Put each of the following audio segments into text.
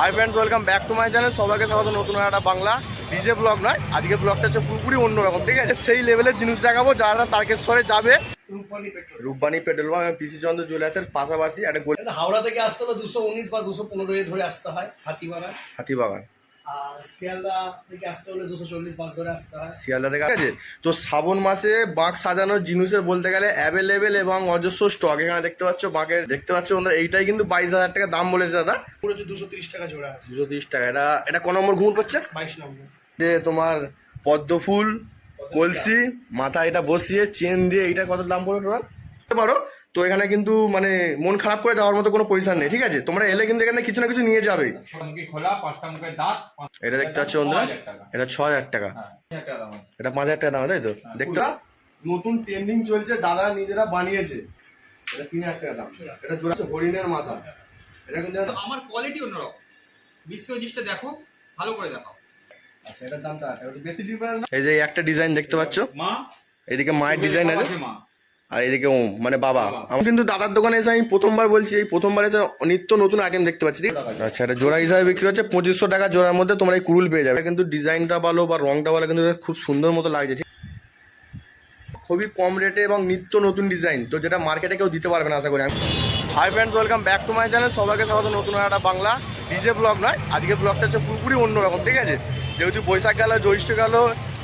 Hi friends welcome back to my channel সবাইকে স্বাগত নতুন একটা বাংলা ডিজে ব্লগ নয়। আজকে ব্লগটা হচ্ছে পুরোপুরি অন্যরকম ঠিক আছে? সেই লেভেলের জিনিস দেখাবো যারা তারকেশ্বরে যাবে। রূপবাণী পেট্রোল পাম্প এবং পিসি চন্দ্র জুয়েলার্সের পাশাপাশি একটা হাওড়া থেকে আসতে হলে দুশো উনিশ বা দুশো পনেরো ধরে আসতে হয় হাতিবাগান। হাতিবাগান। আর শিয়ালদা থেকে আসতে হলে দুশো চল্লিশ বাস ধরে আসতে হয়। শিয়ালদা থেকে আছে তো শ্রাবণ মাসে বাঁক সাজানোর জিনিসের বলতে গেলে অ্যাভেলেবেল এবং অজস্র স্টক এখানে দেখতে পাচ্ছ বাঁকের দেখতে পাচ্ছ বন্ধুরা এইটাই কিন্তু বাইশ হাজার টাকা দাম বলেছে দাদা। পুরো দুশো তিরিশ টাকা জোড়া আছে। দুশো তিরিশ টাকা। এটা এটা কোন নম্বর ঘুমুর পড়ছে বাইশ নম্বর। যে তোমার পদ্ম ফুল কলসি মাথা এটা বসিয়ে চেন দিয়ে এইটা কত দাম পড়বে টোটাল পারো তো এখানে কিন্তু মানে মন খারাপ করে যাওয়ার মতো কোনো পয়সা নেই ঠিক আছে? তোমরা এলে কিন্তু এখানে কিছু না কিছু নিয়ে যাবে। এটা দেখতে পাচ্ছ বন্ধুরা এটা ছ হাজার টাকা হ্যাঁ। এটা পাঁচ হাজার টাকা দাম তাই তো? দেখতে নতুন ট্রেন্ডিং চলছে দাদা নিজেরা বানিয়েছে। এটা তিন হাজার টাকা দাম। এটা জোড়া হরিণের মাথা। এটা কিন্তু আমার কোয়ালিটি অন্যরকম। বিশ্ব জিনিসটা দেখো ভালো করে দেখো আচ্ছা এই যে একটা ডিজাইন দেখতে পাচ্ছ। মা এদিকে মায়ের ডিজাইন আছে। আছে মা। আর এদিকে ওম মানে বাবা। আমি কিন্তু দাদার দোকানে এসে আমি প্রথমবার বলছি এই প্রথমবার এসে নিত্য নতুন আইটেম দেখতে পাচ্ছি আচ্ছা এটা জোড়া হিসাবে বিক্রি হচ্ছে পঁচিশশো টাকা জোড়ার মধ্যে তোমরা এই কুরুল পেয়ে যাবে। কিন্তু ডিজাইনটা ভালো বা রংটা ভালো কিন্তু খুব সুন্দর মতো লাগছে খুবই কম রেটে এবং নিত্য নতুন ডিজাইন তো যেটা মার্কেটে কেউ দিতে পারবে না আশা করি আমি। Hi friends welcome back to my channel সবাইকে স্বাগত নতুন একটা বাংলা ডিজে ব্লগ নয় আজকে ব্লগটা হচ্ছে পুরোপুরি অন্যরকম ঠিক আছে? যেহেতু বৈশাখ গেল, জ্যৈষ্ঠ গেল,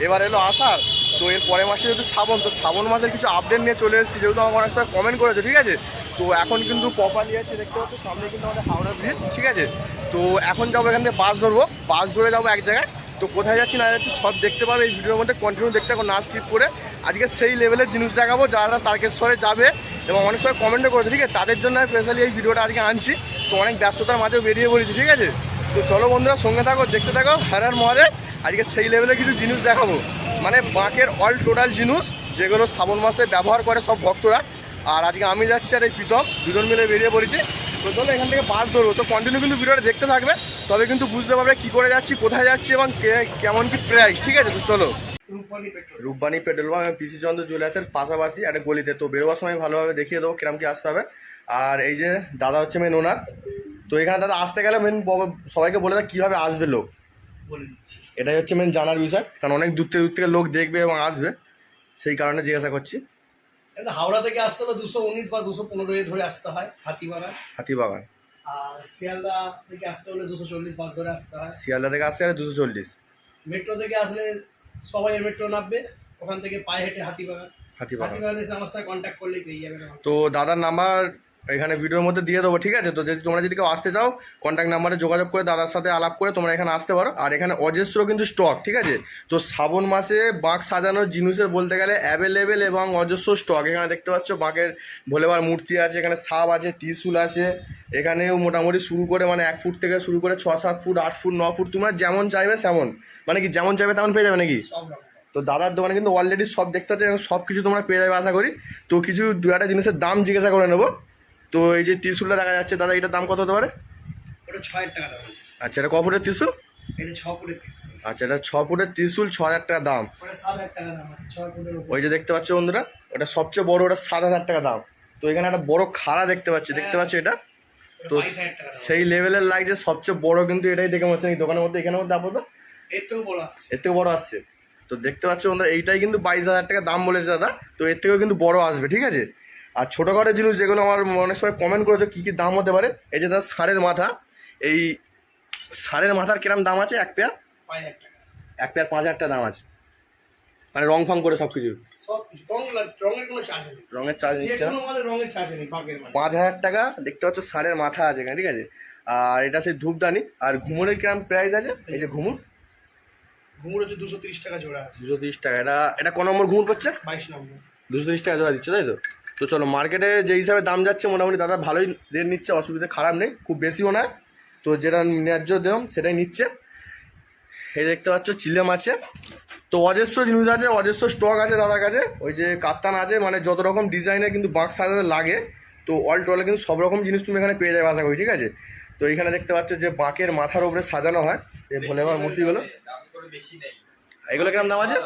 এবার এলো আষাঢ়, তো এর পরের মাসে যেহেতু শ্রাবণ, তো শ্রাবণ মাসের কিছু আপডেট নিয়ে চলে এসেছি, যেহেতু আমাকে অনেক সময় কমেন্ট করেছে, ঠিক আছে? তো এখন কিন্তু প্রপারলি আছে দেখতে পাচ্ছ, সামনে কিন্তু আমাদের হাওড়া ব্রিজ ঠিক আছে? তো এখন যাব এখান থেকে বাস ধরবো বাস ধরে যাব এক জায়গায়, তো কোথায় যাচ্ছি না যাচ্ছি সব দেখতে পাবে, এই ভিডিওর মধ্যে কন্টিনিউ দেখতে থাকো, না স্কিপ করে। আজকে সেই লেভেলের জিনিস দেখাবো, যারা তারকেশ্বরে যাবে এবং অনেক সময় কমেন্টও করেছে, ঠিক আছে? তাদের জন্য আমি স্পেশালি এই ভিডিওটা আজকে আনছি, তো অনেক ব্যস্ততার মাঝেও বেরিয়ে পড়েছি, ঠিক আছে? তো চলো বন্ধুরা, সঙ্গে থাকো, দেখতে থাকো, হ্যারার মহারে আজকে সেই লেভেলের কিছু জিনিস দেখাবো। মানে বাঁকের অল টোটাল জিনিস, যেগুলো শ্রাবণ মাসে ব্যবহার করে সব ভক্তরা। আর আজকে আমি যাচ্ছি আর এই প্রীতম, দুজন মিলে বেরিয়ে পড়েছি। তো চলো, এখান থেকে বাস ধরবো। তো কন্টিনিউ কিন্তু ভিডিওটা দেখতে থাকবে, তবে কিন্তু বুঝতে পারবে কী করে যাচ্ছি, কোথায় যাচ্ছি এবং কেমন কি প্রাইস ঠিক আছে? তো চলো। Rupbani petrol Rupbani petrol pump এবং পিসি চন্দ্র জুয়েলার্সের পাশাপাশি একটা গলিতে। তো বেরোবার সময় ভালোভাবে দেখিয়ে দেবো কিরম কি আসতে হবে। আর এই যে দাদা হচ্ছে মেন ওনার তো এখানে দাদা আসতে গেলে মেন সবাইকে বলে দেয় কীভাবে আসবে লোক। বলে এটাই হচ্ছে মেন জানার বিষয় কারণ অনেক দূর থেকে দূর থেকে লোক দেখবে এবং আসবে। সেই কারণে জিজ্ঞাসা করছি। হাওড়া থেকে আসতে হলে দুশো উনিশ বা দুশো পনেরো এ ধরে আসতে হয় হাতিবাগান। হাতিবাগান। আর শিয়ালদা থেকে আসতে হলে দুশো চল্লিশ বাস ধরে আসতে হয়। শিয়ালদা থেকে আসতে গেলে দুশো চল্লিশ। মেট্রো থেকে আসলে সবাই মেট্রো নামবে ওখান থেকে পায়ে হেঁটে হাতিবাগান। হাতিবাগান। হাতিবাগান এসে আমার সাথে কন্ট্যাক্ট করলেই পেয়ে যাবেন তো দাদার নাম্বার এখানে ভিডিওর মধ্যে দিয়ে দেবো ঠিক আছে? তো যদি তোমরা যদি কেউ আসতে চাও কন্ট্যাক্ট নাম্বারে যোগাযোগ করে দাদার সাথে আলাপ করে তোমরা এখানে আসতে পারো। আর এখানে অজস্র কিন্তু স্টক ঠিক আছে? তো শ্রাবণ মাসে বাঁক সাজানোর জিনিসের বলতে গেলে অ্যাভেলেবেল এবং অজস্র স্টক এখানে দেখতে পাচ্ছ বাঁকের ভোলেবার মূর্তি আছে এখানে সাপ আছে ত্রিশূল আছে। এখানেও মোটামুটি শুরু করে মানে এক ফুট থেকে শুরু করে ছ সাত ফুট আট ফুট ন ফুট তোমরা যেমন চাইবে তেমন মানে কি যেমন চাইবে তেমন পেয়ে যাবে নাকি? তো দাদার দোকানে কিন্তু অলরেডি সব দেখতে পাচ্ছি এবং সব কিছু তোমরা পেয়ে যাবে আশা করি। তো কিছু দু একটা জিনিসের দাম জিজ্ঞাসা করে নেব। তো এই যে ত্রিশুলটা দেখা যাচ্ছে দাদা এটার দাম কত হতে পারে? ওটা ছয় টাকা দাম আছে আচ্ছা এটা ক ফুটের ত্রিশুল? এটা ছ ফুটের তিরিশ আচ্ছা এটা ছ ফুটের ত্রিশুল ছ হাজার টাকা দাম। ওই যে দেখতে পাচ্ছ বন্ধুরা ওটা সবচেয়ে বড় ওটা সাত হাজার টাকা দাম। তো এখানে একটা বড় খাড়া দেখতে পাচ্ছি দেখতে পাচ্ছি এটা? তো সেই লেভেলের লাগছে সবচেয়ে বড় কিন্তু এটাই দেখে মনে হচ্ছে দোকানের মধ্যে এখানের মধ্যে আপাতত। এর থেকেও বড় আসছে। এর থেকে বড় আসছে। তো দেখতে পাচ্ছ বন্ধুরা এইটাই কিন্তু বাইশ হাজার টাকা দাম বলেছে দাদা তো এর থেকেও কিন্তু বড় আসবে ঠিক আছে? আর ছোটোখাটো জিনিস যেগুলো আমার অনেক সময় কমেন্ট করেছে কী কী দাম হতে পারে? এই যে দাদা ষাঁড়ের মাথা এই ষাঁড়ের মাথার কিরম দাম আছে? এক পেয়ার? এক পেয়ার পাঁচ হাজার টাকা দাম আছে। মানে রং ফং করে সব কিছু। রঙের চার্জ নিচ্ছে। পাঁচ হাজার টাকা দেখতে পাচ্ছ ষাঁড়ের মাথা আছে এখানে ঠিক আছে? আর এটা সেই ধূপদানি আর ঘুমুরের কিরম প্রাইস আছে? এই যে ঘুমুর ঘুমুর হচ্ছে দুশো তিরিশ টাকা জোড়া দুশো তিরিশ টাকা। এটা এটা ক নম্বর ঘুমুর পড়ছে? বাইশ নম্বর। দুশো তিরিশ টাকা জোড়া দিচ্ছে তাই তো? তো চলো মার্কেটে যে হিসাবে দাম যাচ্ছে মোটামুটি দাদা ভালোই রেট নিচ্ছে অসুবিধা খারাপ নেই খুব বেশিও না তো যেটা ন্যায্য দাম সেটাই নিচ্ছে। এই দেখতে পাচ্ছ চিলেম আছে। তো অজস্র জিনিস আছে অজস্র স্টক আছে দাদার কাছে। ওই যে কাপ্তান আছে মানে যত রকম ডিজাইনের কিন্তু বাঁক সাজাতে লাগে তো অল টোলে কিন্তু সব রকম জিনিস তুমি এখানে পেয়ে যাবে আশা করি ঠিক আছে? তো এখানে দেখতে পাচ্ছ যে বাঁকের মাথার উপরে সাজানো হয় এই ভোলেবার মূর্তিগুলো। এগুলো কিরম দাম আছে?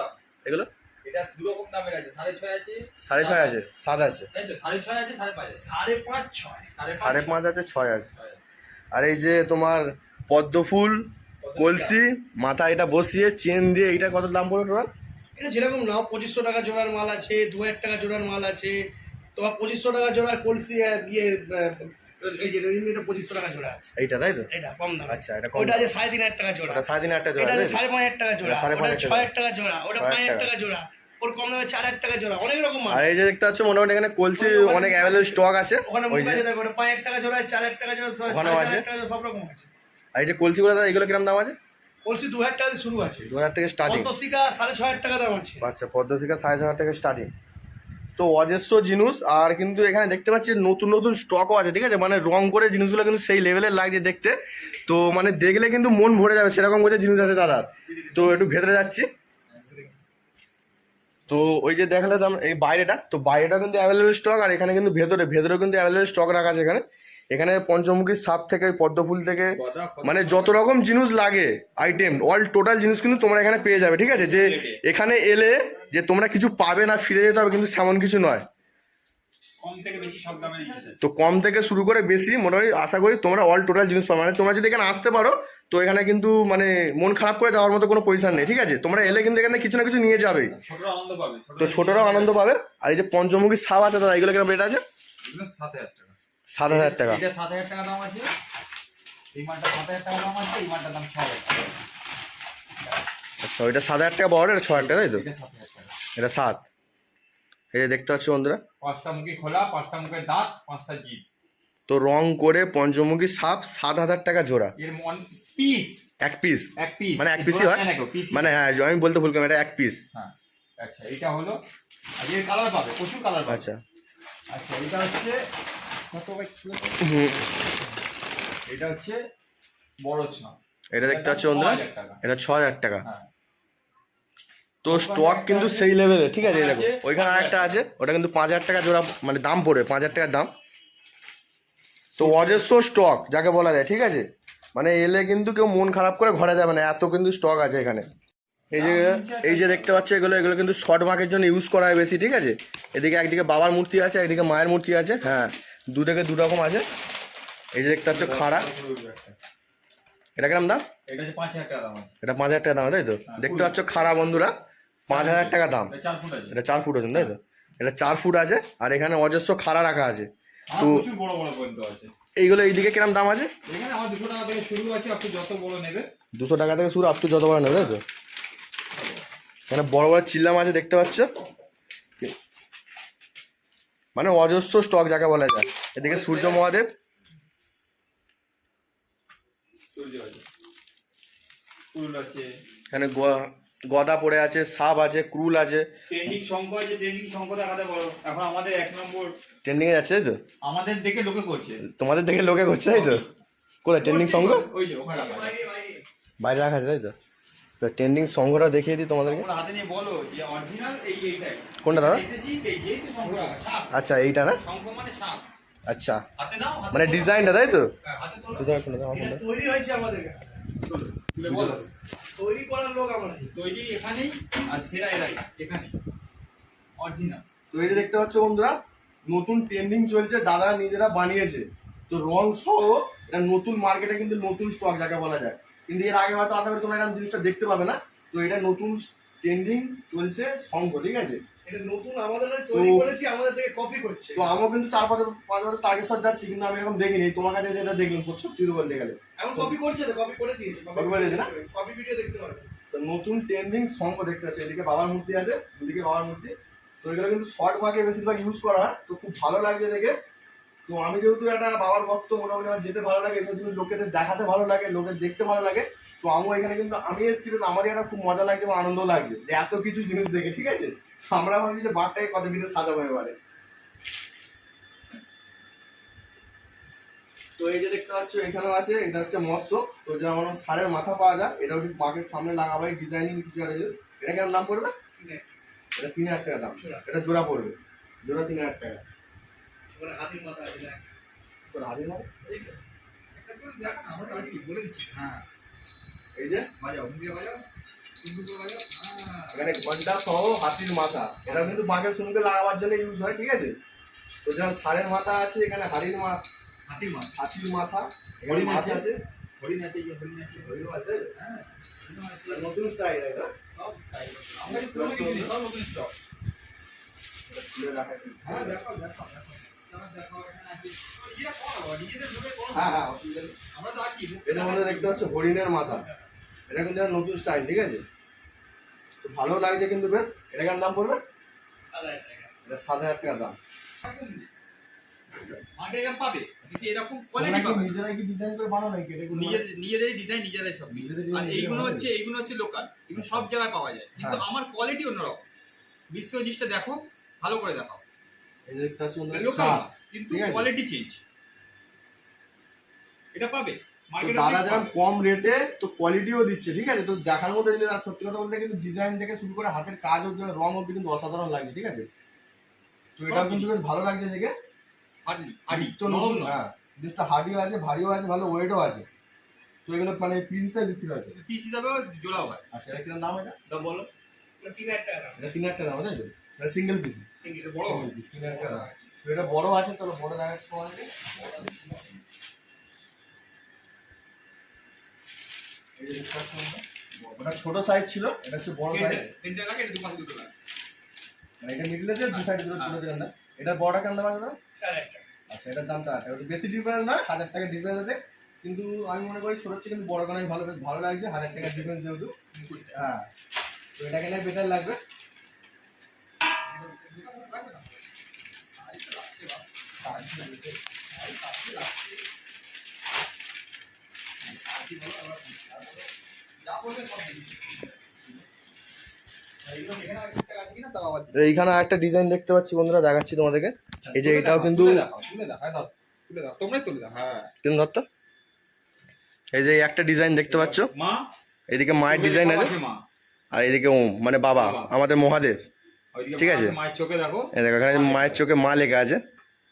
এগুলো? এটা দু রকম দামের আছে সাড়ে ছয় আছে। সাড়ে ছয় আছে সাত আছে। তাই তো সাড়ে ছয় আছে সাড়ে পাঁচ আছে। সাড়ে পাঁচ ছয়। সাড়ে সাড়ে পাঁচ আছে ছয় আছে। আর এই যে তোমার পদ্ম ফুল কলসি মাথা এটা বসিয়ে চেন দিয়ে এইটা কত দাম পড়বে টোটাল এটা যেরকম নাও পঁচিশশো টাকা জোড়ার মাল আছে দু হাজার টাকা জোড়ার মাল আছে। তোমার পঁচিশশো টাকা জোড়ার কলসি ইয়ে এই যে রেডিমেডটা পঁচিশশো টাকা জোড়া আছে। এইটা তাই তো? এটা কম দাম। আচ্ছা, এটা কম ওটা আছে সাড়ে তিন হাজার টাকা জোড়া। সাড়ে তিন হাজার টাকা জোড়া? সাড়ে পাঁচ হাজার টাকা জোড়া। সাড়ে পাঁচ হাজার টাকা জোড়া। ওটা পাঁচ হাজার। টাকা জোড়া। ওর কম দামে চার হাজার টাকা জোড়া অনেক রকম আর এই যে দেখতে পাচ্ছ মোটামুটি এখানে কলসি অনেক অ্যাভেলেবল স্টক আছে। ওখানে পাঁচ হাজার টাকা জোড়া চার হাজার টাকা জোড়া ওখানেও আছে। সব রকম আছে। আর এই যে কলসিগুলো দাদা এগুলো কিরম দাম আছে? কলসি দু হাজার টাকা দিয়ে শুরু আছে। দু হাজার থেকে স্টার্টিং পদ্মশিকা সাড়ে ছ হাজার টাকা দাম আছে। আচ্ছা পদ্মশিকা সাড়ে ছ হাজার থেকে স্টার্টিং তো অজস্র জিনিস আর কিন্তু এখানে দেখতে পাচ্ছি নতুন নতুন স্টকও আছে ঠিক আছে? মানে রং করে জিনিসগুলো কিন্তু সেই লেভেলের লাগছে দেখতে। তো মানে দেখলে কিন্তু মন ভরে যাবে সেরকম করে জিনিস আছে দাদার। তো একটু ভেতরে যাচ্ছি। তো ওই যে দেখালে দাম এই বাইরেটা তো বাইরেটা কিন্তু অ্যাভেলেবেল স্টক আর এখানে কিন্তু ভেতরে ভেতরেও কিন্তু অ্যাভেলেবেল স্টক রাখা আছে এখানে। এখানে পঞ্চমুখী সাপ থেকে পদ্মফুল থেকে মানে যত রকম জিনিস লাগে আইটেম অল টোটাল জিনিস কিন্তু তোমরা এখানে পেয়ে যাবে ঠিক আছে? যে এখানে এলে যে তোমরা কিছু পাবে না ফিরে যেতে হবে কিন্তু সেমন কিছু নয়। তো কম থেকে শুরু করে বেশি মোটামুটি আশা করি তোমরা অল টোটাল জিনিস পাবে। মানে তোমরা যদি এখানে আসতে পারো তো এখানে কিন্তু মানে মন খারাপ করে যাওয়ার মতো কোনো পজিশন নেই ঠিক আছে? তোমরা এলে কিন্তু এখানে কিছু না কিছু নিয়ে পাবে তো ছোটরাও আনন্দ পাবে। আর এই যে পঞ্চমুখী সাপ আছে দাদা এগুলো কীরকম রেট আছে? সাত হাজার টাকা। সাত হাজার টাকা। এটা সাত হাজার টাকা দাম আছে। এই মালটা সাত হাজার টাকা দাম আছে এই মালটার দাম ছ হাজার আচ্ছা ওইটা সাত হাজার টাকা বড় এটা ছ হাজার টাকা তাই তো? এটা সাত এই দেখতে পাচ্ছ বন্ধুরা। পাঁচটা মুখে খোলা পাঁচটা মুখে দাঁত পাঁচটা জিভ। তো রং করে পঞ্চমুখী সাপ সাত হাজার টাকা জোড়া। পিস। এক পিস। এক পিস। মানে এক পিসই হয়? মানে হ্যাঁ আমি বলতে ভুল করলাম এটা এক পিস। হ্যাঁ আচ্ছা এটা হলো আর এর কালার পাবে প্রচুর কালার আচ্ছা। আচ্ছা এটা হচ্ছে কত এটা হচ্ছে বড় ছ এটা দেখতে পাচ্ছ বন্ধুরা? এটা ছ হাজার টাকা। হ্যাঁ। তো স্টক কিন্তু সেই লেভেলে ঠিক আছে দেখো ওইখানে আরেকটা আছে ওটা কিন্তু পাঁচ হাজার টাকা জোড়া মানে দাম পড়বে পাঁচ হাজার টাকার দাম। তো অজস্র স্টক যাকে বলা যায় ঠিক আছে? মানে এলে কিন্তু কেউ মন খারাপ করে ঘরে যাবে না এত কিন্তু স্টক আছে এখানে। এই যে এই যে দেখতে পাচ্ছ এগুলো এগুলো কিন্তু শর্ট মার্কের জন্য ইউজ করা হয় বেশি ঠিক আছে? এদিকে একদিকে বাবার মূর্তি আছে একদিকে মায়ের মূর্তি আছে হ্যাঁ দু থেকে দু রকম আছে। এই যে দেখতে পাচ্ছ খাড়া। এটা কিরম দাম? এটা পাঁচ হাজার টাকা দাম তাই তো? দেখতে পাচ্ছ খাড়া বন্ধুরা পাঁচ হাজার টাকা দাম। এটা চার ফুট আছে। তাই তো? এটা চার ফুট আছে আর এখানে অজস্র খাড়া রাখা আছে। তো- প্রচুর বড় বড় পর্যন্ত আছে। এইগুলো এইদিকে কিরম দাম আছে? এখানে আমার দুশো টাকা থেকে শুরু আছে আপনি যত বড় নেবে দুশো টাকা থেকে শুরু আপ টু যত বড় নেবে তাই তো? এখানে বড় বড় চিল্লাম আছে দেখতে পাচ্ছ? মানে অজস্র স্টক যাকে বলা যায়। এদিকে সূর্য মহাদেব। এখানে গ- গদা পড়ে আছে সাপ আছে ক্রুল আছে। ট্রেন্ডিং শঙ্খ আছে ট্রেন্ডিং শঙ্খ দেখাতে বলো। এখন আমাদের এক নম্বর। ট্রেন্ডিং তাই তো? আমাদের দেখে লোকে করছে। তোমাদের দেখে লোকে করছে তাই তো? কোথায় ট্রেন্ডিং সঙ্গ ওই যে ওখানে রাখা আছে। বাইরে রাখা আছে তাই তো? ট্রেন্ডিং সঙ্গটা দেখিয়ে দিই তোমাদেরকে। হাতে নিয়ে বলো যে অরিজিনাল এই এইটাই। কোনটা দাদা? আচ্ছা এইটা না? মানে সাপ। আচ্ছা। মানে ডিজাইনটা তাই তো? হ্যাঁ? তৈরি হয়েছে আমাদের। তৈরি করার লোক আমরা তৈরি এখানেই আর সেরা এরাই এখানে অরিজিনাল তো এই যে দেখতে পাচ্ছ বন্ধুরা নতুন ট্রেন্ডিং চলছে দাদা নিজেরা বানিয়েছে। তো রং সহ এটা নতুন মার্কেটে কিন্তু নতুন স্টক যাকে বলা যায়। কিন্তু এর আগে হয়তো আশা করি তোমরা এরকম জিনিসটা দেখতে পাবে না। তো এটা নতুন ট্রেন্ডিং চলছে শঙ্খ ঠিক আছে? তো- কিন্তু চার পাঁচ পাঁচ বছর যাচ্ছি কিন্তু আমি এরকম দেখিনি। তোমার কাছে যেটা দেখলাম সত্যি তো বলতে গেলে। এখন কপি করছে তো কপি করে দিয়েছে Copy করে দিয়েছে না? কপি ভিডিও দেখতে পারবে তো নতুন ট্রেন্ডিং দেখতে পাচ্ছি এদিকে বাবার মূর্তি আছে বাবার মূর্তি। তো এগুলো কিন্তু শর্ট মার্কে বেশিরভাগ ইউজ করা তো খুব ভালো লাগছে দেখে। তো আমি যেহেতু একটা বাবার ভক্ত মোটামুটি আমার যেতে ভালো লাগে এসব লোকেদের দেখাতে ভালো লাগে লোকের দেখতে ভালো লাগে। তো আমিও এখানে কিন্তু আমি এসেছি আমারই একটা খুব মজা লাগছে এবং আনন্দ লাগছে। যে এত কিছু জিনিস দেখে ঠিক আছে? আমরা ভাবছি যে বারটাকে কত কিছু সাজাবো এবারে। তো এই যে দেখতে পাচ্ছ এখানেও আছে এটা হচ্ছে মৎস্য। তো যেমন সারের মাথা পাওয়া যায় এটাও ওটি বাঘের সামনে লাগাবে ডিজাইনিং কিছু আছে। এটা কেমন দাম পড়বে? এটা তিন হাজার টাকা দাম। এটা জোড়া পড়বে। জোড়া তিন হাজার টাকা। হাতির মাথা আছে দেখ। তোর হাতে নাও। একটা করে দেখ না, আমরা আছি বলে হ্যাঁ। এই যে? বাজাও বাজাও। হ্যাঁ এখানে ঘণ্টা সহ হাতির মাথা এটা কিন্তু বাঘের সঙ্গে লাগাবার জন্য ইউজ হয় ঠিক আছে তো যেমন সারের মাথা আছে এখানে হাড়ির মা হাতির মাছ হাতির মাথা এখানে হরিণ মাছ আছে। আছে হরিণ আছে হরিণ আছে? হ্যাঁ হরিণ আছে নতুন স্টাইল এটা সব। আমরা সব নতুন। হ্যাঁ। হ্যাঁ হ্যাঁ নেই। আমরা তো আছি। এটার মধ্যে দেখতে পাচ্ছ হরিণের মাথা এটা কিন্তু একটা নতুন স্টাইল ঠিক আছে? তো ভালো লাগছে কিন্তু বেশ। এটা কেমন দাম পড়বে? সাত হাজার টাকা এটা সাত হাজার টাকা দাম। পাবে? এরকম তোমরা কোয়ালিটি কি পাবে। নিজেরাই ডিজাইন নিজেদের ডিজাইন নিজেরাই সব আর এইগুলো হচ্ছে এইগুলো হচ্ছে লোকাল এগুলো সব জায়গায় পাওয়া যায়। কিন্তু হ্যাঁ। আমার কোয়ালিটি অন্যরকম। বিশ্ব জিনিসটা দেখো ভালো করে দেখাও। লোকাল কিন্তু কোয়ালিটি চেঞ্জ এটা পাবে? দাদা যেমন কম রেটে তো কোয়ালিটিও দিচ্ছে ঠিক আছে? তো দেখার মতো জিনিস আর সত্যি কথা বলতে কিন্তু ডিজাইন থেকে শুরু করে হাতের কাজ অব্দি রং অব্দি কিন্তু অসাধারণ লাগছে ঠিক আছে? তো এটা কিন্তু বেশ ভালো লাগছে দেখে। তো নতুন হ্যাঁ জিনিসটা হার্ডিও আছে ভারীও আছে ভালো ওয়েটও আছে। তো এগুলো মানে পিস হিসেবে বিক্রি হয়েছে। পিস হিসাবেও জোড়াও হয়। আচ্ছা এটা কীরকম দাম এটা? তা বলো। এটা তিন হাজার টাকা দাম। এটা তিন হাজার টাকা দাম তাই তো? এটা সিঙ্গেল পিস সিঙ্গেল বড়। হবে। তিন হাজার টাকা তো এটা বড় আছে চলো বড় দেখাচ্ছি তোমাদেরকে। ওটা ছোট সাইজ ছিল এটা হচ্ছে বড় সাইজ সেন্টার সেন্টার লাগে এটা দুপাশে দুটো লাগে। মানে এটা মিডলে যে দু সাইড দুটো ছোট দিলাম না। এটা বড়টা কেমন দাম আছে আচ্ছা এটার দাম চার টাকা বেশি ডিফারেন্স না হাজার টাকা ডিফারেন্স আছে। কিন্তু আমি মনে করি ছোট হচ্ছে কিন্তু বড় কানাই ভালো বেশ ভালো লাগছে হাজার টাকা ডিফারেন্স যেহেতু। হ্যাঁ তো এটা কেন বেটার লাগবে। যা বলবে সব দেখি এইগুলো এখানে আর ঠিকঠাক আছে কিনা তাও আবার তো এইখানে একটা ডিজাইন দেখতে পাচ্ছি বন্ধুরা দেখাচ্ছি তোমাদেরকে। এই যে এটাও কিন্তু ধরতো এই যে একটা ডিজাইন দেখতে পাচ্ছ। এদিকে মায়ের ডিজাইন আছে। আর এদিকে ওম মানে বাবা। আমাদের মহাদেব। ঠিক আছে। মায়ের চোখে দেখো। দেখো এখানে মায়ের চোখে মা লেখা আছে।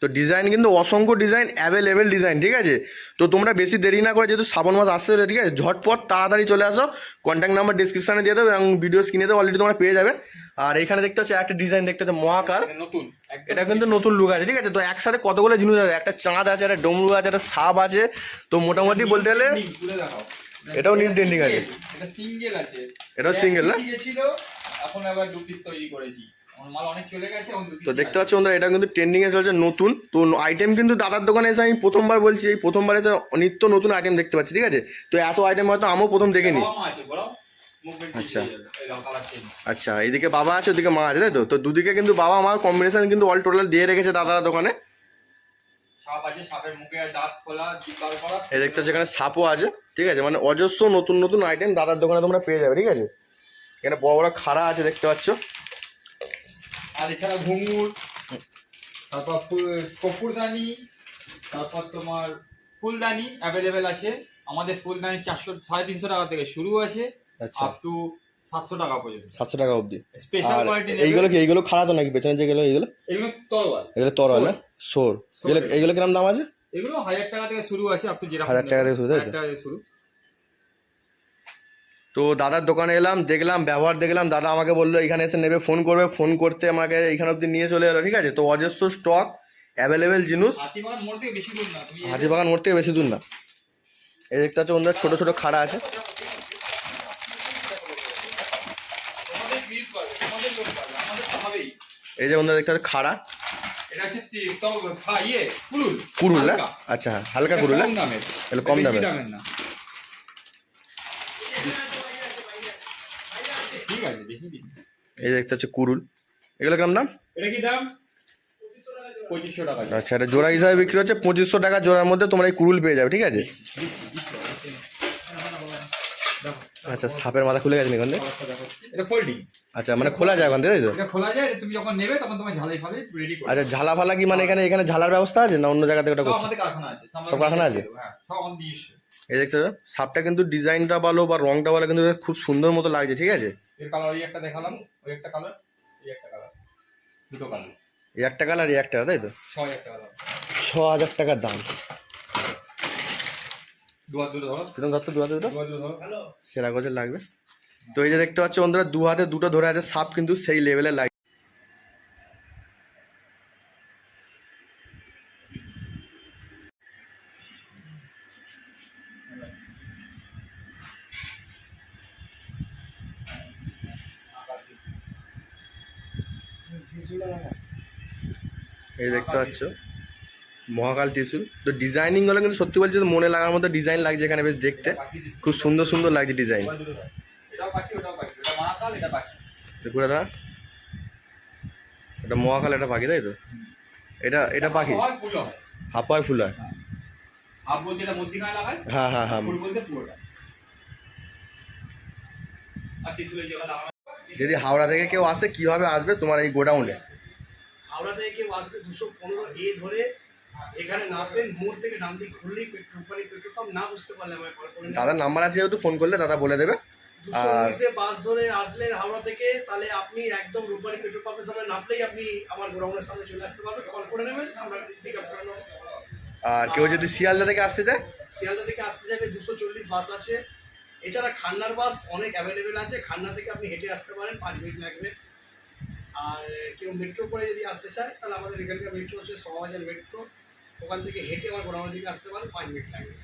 তো ডিজাইন কিন্তু অসংখ্য ডিজাইন অ্যাভেলেবেল ডিজাইন ঠিক আছে? তো তোমরা বেশি দেরি না করে যেহেতু শ্রাবণ মাস আসতে চলেছে, ঠিক আছে? ঝটপট তাড়াতাড়ি চলে আসো কন্ট্যাক্ট নাম্বার ডিসক্রিপশানে দিয়ে দেবো এবং ভিডিও স্ক্রিনে তো অলরেডি তোমরা পেয়ে যাবে। আর এখানে দেখতে হচ্ছে একটা ডিজাইন দেখতে হচ্ছে মহাকাল। এটা নতুন এটা কিন্তু নতুন লুক আছে ঠিক আছে? তো একসাথে কতগুলো জিনিস আছে? একটা চাঁদ আছে একটা ডমরু আছে একটা সাপ আছে। তো মোটামুটি বলতে গেলে এটাও new trending আছে। এটা সিঙ্গেল আছে। এটাও single না? এখন আবার দু পিস তৈরি করেছি। তো দেখতে। পাচ্ছ বন্ধুরা এটা কিন্তু ট্রেন্ডিং এ চলছে নতুন। তো আইটেম কিন্তু দাদার দোকানে এসে আমি প্রথমবার বলছি এই প্রথমবার এসে নিত্য নতুন আইটেম দেখতে পাচ্ছি ঠিক আছে? তো এত আইটেম হয়তো আমিও প্রথম দেখিনি আচ্ছা। আচ্ছা এইদিকে বাবা আছে ওদিকে মা আছে তাই তো? তো দুদিকে কিন্তু বাবা মা কম্বিনেশন কিন্তু অল টোটাল দিয়ে রেখেছে দাদার দোকানে। এই দেখতে হচ্ছে এখানে সাপও আছে ঠিক আছে? মানে অজস্র নতুন নতুন আইটেম দাদার দোকানে তোমরা পেয়ে যাবে ঠিক আছে? এখানে বড় বড় খাড়া আছে দেখতে পাচ্ছ। আর এছাড়া ঘুঙুর তারপর কপুরদানি তারপর তোমার ফুলদানি অ্যাভেলেবেল আছে। আমাদের ফুলদানি চারশো সাড়ে তিনশো টাকা থেকে শুরু আছে আচ্ছা। আপ টু সাতশো টাকা পর্যন্ত। সাতশো টাকা অবধি। স্পেশাল কোয়ালিটি এইগুলো কি এইগুলো খাড়া তো নাকি? পেছনে যেগুলো এইগুলো? এগুলো তরোয়াল। এগুলো তরল না? সোর সোর। এগুলো কিরম দাম আছে? এগুলো হাজার টাকা থেকে শুরু আছে আপ টু যেরকম হাজার টাকা থেকে শুরু, হাজার টাকা থেকে শুরু। তো দাদার দোকানে এলাম দেখলাম ব্যবহার দেখলাম দাদা আমাকে বলল এখানে এসে নেবে ফোন করবে ফোন করতে আমাকে এখানে অব্দি নিয়ে চলে এলো ঠিক আছে? তো অজস্র স্টক অ্যাভেলেবেল জিনিস। হাতিবাগান মোড় থেকে বেশি দূর না তুমি হাতিবাগান মোড় থেকে বেশি দূর না। এই দেখতে পাচ্ছ বন্ধুরা ছোট ছোট খাড়া আছে। এই যে বন্ধুরা দেখতে পাচ্ছ খাড়া। খা- ইয়ে কুরুল আচ্ছা হ্যাঁ, হালকা কুরুল কম দামের। কম দামের না ঠিক আছে দেখি দিন এই দেখতে পাচ্ছ কুরুল। এগুলো কিরম দাম এটা কি দাম? পঁচিশশো টাকা। আচ্ছা এটা জোড়া হিসাবে বিক্রি হচ্ছে পঁচিশশো টাকা জোড়ার মধ্যে তোমরা এই কুরুল পেয়ে যাবে ঠিক আছে? আচ্ছা সাপের মাথা খুলে গেছে এখান থেকে? এটা ফোল্ডিং আচ্ছা মানে খোলা যায় ওখান থেকে তাই তো? এটা খোলা যায় তুমি যখন নেবে তখন তোমার ঝালাই ফালে রেডি করে আচ্ছা ঝালা ফালা কি মানে এখানে এখানে ঝালার ব্যবস্থা আছে না অন্য জায়গা থেকে ওটা করতে আমাদের কারখানা আছে সব কারখানা আছে? হ্যাঁ সব আমাদের এই দেখতে সাপটা কিন্তু ডিজাইনটা ভালো বা রংটা ভালো কিন্তু খুব সুন্দর মতো লাগছে ঠিক আছে? এর কালার ওই একটা দেখালাম ওই একটা কালার এই একটা কালার দুটো কালার এই একটা কালার এই একটা তাই তো? একটা কালার ছ হাজার টাকার দাম। দু হাত দুটো ধরো। দু হাতে দু দুটো। সেরা গজের লাগবে। তো এই যে দেখতে পাচ্ছ বন্ধুরা দু হাতে দুটো ধরে আছে সাপ কিন্তু সেই লেভেলে লাগে দেখতে পাচ্ছ মহাকাল ত্রিশুল। তো ডিজাইনিংগুলো কিন্তু সত্যি বলছি মনে লাগার মতো ডিজাইন লাগছে এখানে বেশ দেখতে। খুব সুন্দর সুন্দর লাগছে ডিজাইন পাখি এটা মহাকাল, এটা পাখি তাই তো? এটা এটা পাখি? হয় ফুল হয়। হয় হয় হ্যাঁ। যদি হাওড়া থেকে কেউ আসে, কীভাবে আসবে তোমার এই গোডাউনে? হাওড়া থেকে কেউ আসবে দুশো পনেরো এ ধরে এখানে নামবেন মোড় থেকে নাম দিয়ে খুললেই পেট্রোল পানি পেট্রোল পাম্প না বুঝতে পারলে কল। দাদার নাম্বার আছে যেহেতু ফোন করলে দাদা বলে দেবে। দুশো বাস ধরে আসলেন হাওড়া থেকে তাহলে আপনি একদম রূপালী পেট্রোল পাম্পের সামনে নামলেই আপনি আমার গোডাউনের সামনে চলে আসতে পারবেন কল করে নেবেন আমরা পিক আপ করে নেব। আর কেউ যদি শিয়ালদা থেকে আসতে চায়? শিয়ালদা থেকে আসতে চাইলে দুশো চল্লিশ বাস আছে। এছাড়া খান্নার বাস অনেক অ্যাভেলেবেল আছে খান্না থেকে আপনি হেঁটে আসতে পারেন পাঁচ মিনিট লাগবে। আর কেউ মেট্রো করে যদি আসতে চায়, তাহলে আমাদের এখানকার মেট্রো হচ্ছে সমাজের মেট্রো ওখান থেকে হেঁটে আমার গোডাউনের দিকে আসতে পারেন পাঁচ মিনিট লাগবে।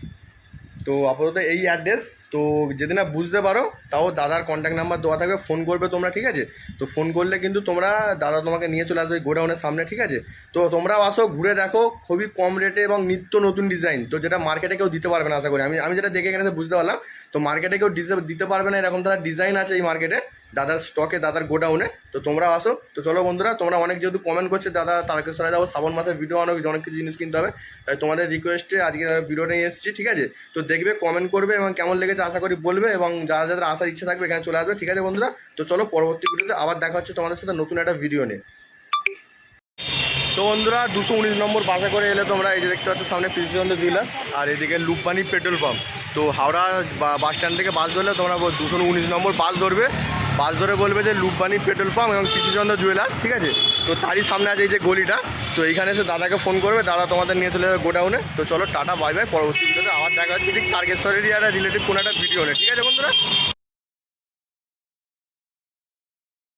তো আপাতত এই অ্যাড্রেস তো যদি না বুঝতে পারো, তাও দাদার কন্ট্যাক্ট নাম্বার দেওয়া থাকবে ফোন করবে তোমরা, ঠিক আছে? তো ফোন করলে কিন্তু তোমরা, দাদা তোমাকে নিয়ে চলে আসবে গোডাউনের সামনে, ঠিক আছে? তো তোমরাও আসো, ঘুরে দেখো, খুবই কম রেটে এবং নিত্য নতুন ডিজাইন তো যেটা মার্কেটে কেউ দিতে পারবে না, আশা করি। আমি আমি যেটা দেখে এখানে বুঝতে পারলাম, তো মার্কেটে কেউ দিতে পারবে না, এরকম তারা ডিজাইন আছে এই মার্কেটে দাদার স্টকে দাদার গোডাউনে। তো তোমরা আসো। তো চলো বন্ধুরা, তোমরা অনেক যেহেতু কমেন্ট করছে, দাদা তারকেশ্বরে যাব, শ্রাবণ মাসের ভিডিও অনেক অনেক কিছু জিনিস কিনতে হবে। তাই তোমাদের রিকোয়েস্টে আজকে ভিডিও নিয়ে এসেছি, ঠিক আছে? তো দেখবে কমেন্ট করবে এবং কেমন লেগেছে আশা করি বলবে এবং যারা যাদের আসার ইচ্ছা থাকবে এখানে চলে আসবে, ঠিক আছে বন্ধুরা? তো চলো পরবর্তী ভিডিওতে আবার দেখা হচ্ছে তোমাদের সাথে নতুন একটা ভিডিও নিয়ে। তো বন্ধুরা, দুশো উনিশ নম্বর বাসে করে এলে তোমরা এই যে দেখতে পাচ্ছ, সামনে কৃষ্ণচন্দ্র জুয়েলার্স আর এদিকে লুকবানি পেট্রোল পাম্প। তো হাওড়া বাস স্ট্যান্ড থেকে বাস ধরলে তোমরা দুশো উনিশ নম্বর বাস ধরবে। বাস ধরে বলবে যে লুপবানি পেট্রোল পাম্প এবং কৃষিচন্দ্র জুয়েলার্স, ঠিক আছে? তো তারই সামনে আছে এই যে গলিটা। তো এইখানে এসে দাদাকে ফোন করবে, দাদা তোমাদের নিয়ে চলে যাবে গোডাউনে। তো চলো, টাটা বাই বাই পরবর্তী ভিডিওতে আবার দেখা হচ্ছে। ঠিক তার্গেশ্বরেরই একটা রিলেটিভ কোনো একটা ভিডিও নেই ঠিক আছে বন্ধুরা?